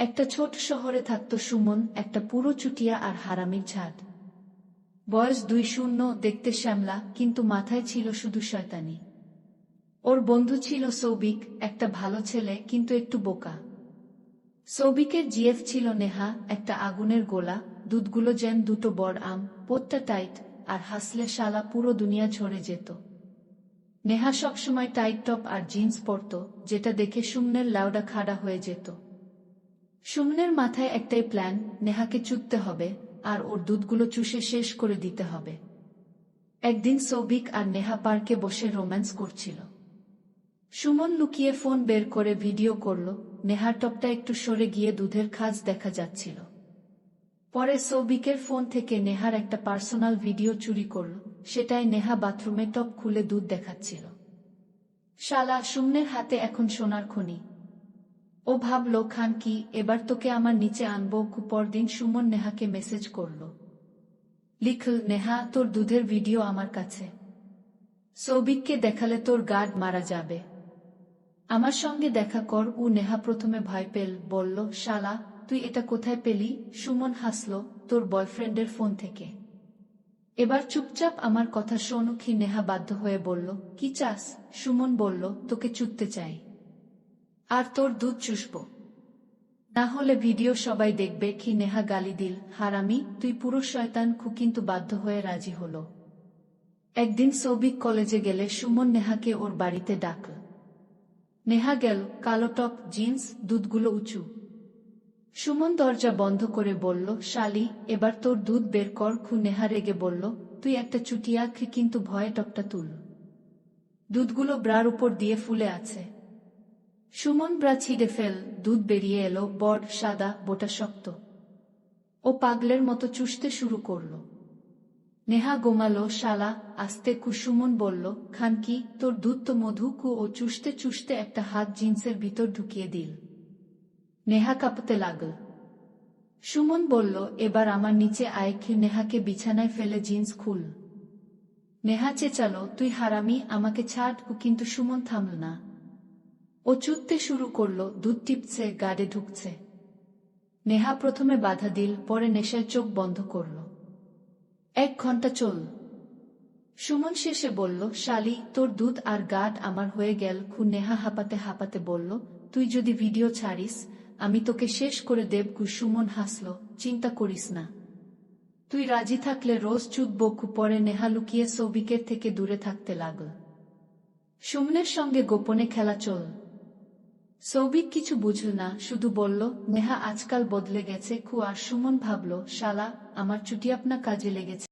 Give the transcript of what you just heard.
একটা ছোট শহরে থাকত সুমন, একটা পুরো চুটিয়া আর হারামির ঝাড় বয়স দুই শূন্য, দেখতে শ্যামলা, কিন্তু মাথায় ছিল শুধু শয়তানি। ওর বন্ধু ছিল সৌবিক একটা ভালো ছেলে, কিন্তু একটু বোকা। সৌবিকের জিএফ ছিল নেহা, একটা আগুনের গোলা, দুধগুলো যেন দুটো বড় আম পোতটা টাইট, আর হাসলে শালা পুরো দুনিয়া ঝরে যেত। নেহা সবসময় টাইট টপ আর জিন্স পরত, যেটা দেখে সুমনের লাউডা খাড়া হয়ে যেত। সুমনের মাথায় একটাই প্ল্যান নেহাকে চুদতে হবে, আর ওর দুধগুলো চুষে শেষ করে দিতে হবে। একদিন সৌভিক আর নেহা পার্কে বসে রোম্যান্স করছিল। সুমন লুকিয়ে ফোন বের করে ভিডিও করল, নেহার টপটা একটু সরে গিয়ে দুধের খাজ দেখা যাচ্ছিল। পরে সৌভিকের ফোন থেকে নেহার একটা পার্সোনাল ভিডিও চুরি করল, সেটাই নেহা বাথরুমে টপ খুলে দুধ দেখাচ্ছিল। শালা, সুমনের হাতে এখন সোনার খনি। ও ভাবল খান কি? এবার তোকে আমার নিচে আনব। পরদিন সুমন নেহাকে মেসেজ করল। লিখল, নেহা, তোর দুধের ভিডিও আমার কাছে। সৌভিককে দেখালে তোর গার্ড মারা যাবে। আমার সঙ্গে দেখা কর। ও নেহা প্রথমে ভয় পেল, বলল, শালা, তুই এটা কোথায় পেলি? সুমন হাসল, তোর বয়ফ্রেন্ডের ফোন থেকে। এবার চুপচাপ আমার কথা শোনুখি নেহা বাধ্য হয়ে বলল, কি চাস? সুমন বলল, তোকে চুটতে চাই। আর তোর দুধ চুষব। না হলে ভিডিও সবাই দেখবে কি নেহা গালি দিল, হারামি, তুই পুরো শয়তান খু কিন্তু বাধ্য হয়ে রাজি হল। একদিন সৌভিক কলেজে গেলে সুমন নেহাকে ওর বাড়িতে ডাকল। নেহা গেল, কালো টপ, জিন্স, দুধগুলো উঁচু। সুমন দরজা বন্ধ করে বলল, শালি, এবার তোর দুধ বের কর, খু নেহা রেগে বলল, তুই একটা চুটিয়া কিন্তু ভয়ে টপটা তুল। দুধগুলো ব্রার উপর দিয়ে ফুলে আছে। সুমন ব্রা ছিঁড়ে ফেল, দুধ বেরিয়ে এলো বড সাদা, বোটা শক্ত। ও পাগলের মতো চুষতে শুরু করল। নেহা গোমালো, শালা, আস্তে কুসুমন বলল খানকি তোর দুধ তো মধু কু, ও চুষতে চুষতে একটা হাত জিন্সের ভিতর ঢুকিয়ে দিল। নেহা কাঁপতে লাগল। সুমন বলল, এবার আমার নিচে আয়, খি নেহাকে বিছানায় ফেলে জিন্স খুল। নেহা চেঁচালো, তুই হারামি, আমাকে ছাড় কু, কিন্তু সুমন থামল না। ও চুততে শুরু করল, দুধ টিপছে, গাড়ে ঢুকছে। নেহা প্রথমে বাধা দিল, পরে নেশায় চোখ বন্ধ করল। এক ঘণ্টা চল সুমন শেষে বলল, শালি, তোর দুধ আর গাড আমার হয়ে গেল। খু নেহা হাঁপাতে হাঁপাতে বলল, তুই যদি ভিডিও ছাড়িস, আমি তোকে শেষ করে দেব। কু সুমন হাসল, চিন্তা করিস না। তুই রাজি থাকলে রোজ চুদব কু পরে নেহা লুকিয়ে সৌভিকের থেকে দূরে থাকতে লাগল। সুমনের সঙ্গে গোপনে খেলা চল সৌভিক কিছু বুঝল না, শুধু বলল, নেহা আজকাল বদলে গেছে খু আর সুমন ভাবল, শালা, আমার ছুটি আপনা কাজে লেগেছে।